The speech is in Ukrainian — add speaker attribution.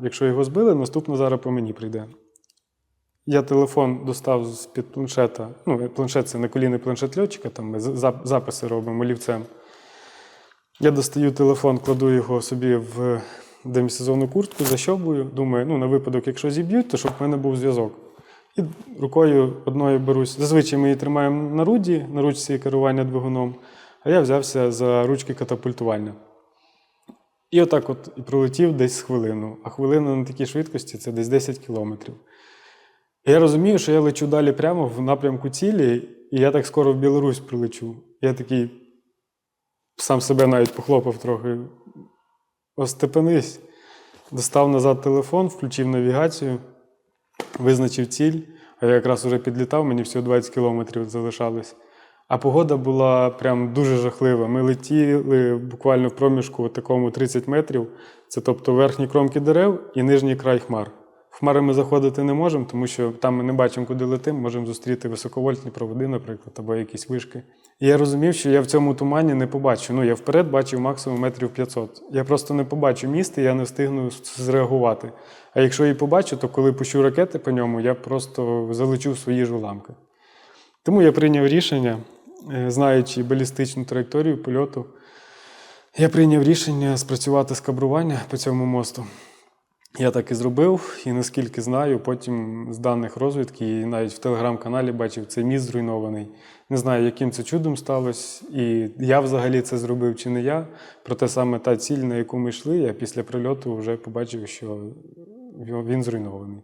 Speaker 1: Якщо його збили, наступно зараз по мені прийде. Я телефон достав з-під планшета. Ну, планшет це наколінний планшет льотчика, там ми записи робимо олівцем. Я достаю телефон, кладу його собі в демісезонну куртку, защобую. Думаю, ну, на випадок, якщо зіб'ють, то щоб в мене був зв'язок. І рукою одною берусь. Зазвичай ми її тримаємо на руді, на ручці керування двигуном, а я взявся за ручки катапультування. І отак от пролетів десь хвилину. А хвилина на такій швидкості це десь 10 кілометрів. І я розумію, що я лечу далі прямо в напрямку цілі, і я так скоро в Білорусь прилечу. Я такий сам себе навіть похлопав трохи. Остепенись. Достав назад телефон, включив навігацію, визначив ціль, а я якраз уже підлітав, мені всього 20 кілометрів залишалось. А погода була прям дуже жахлива. Ми летіли буквально в проміжку такому 30 метрів. Це тобто верхні кромки дерев і нижній край хмар. В хмари ми заходити не можемо, тому що там ми не бачимо, куди летимо, можемо зустріти високовольтні проводи, наприклад, або якісь вишки. І я розумів, що я в цьому тумані не побачу. Ну, я вперед бачив максимум метрів 500. Я просто не побачу міст, я не встигну зреагувати. А якщо і побачу, то коли пущу ракети по ньому, я просто залечу свої ж уламки. Тому я прийняв рішення, знаючи балістичну траєкторію польоту, я прийняв рішення спрацювати з кабрування по цьому мосту. Я так і зробив, і наскільки знаю, потім з даних розвідки, і навіть в телеграм-каналі бачив цей міст зруйнований. Не знаю, яким це чудом сталося, і я взагалі це зробив чи не я. Проте саме та ціль, на яку ми йшли, я після прильоту вже побачив, що він зруйнований.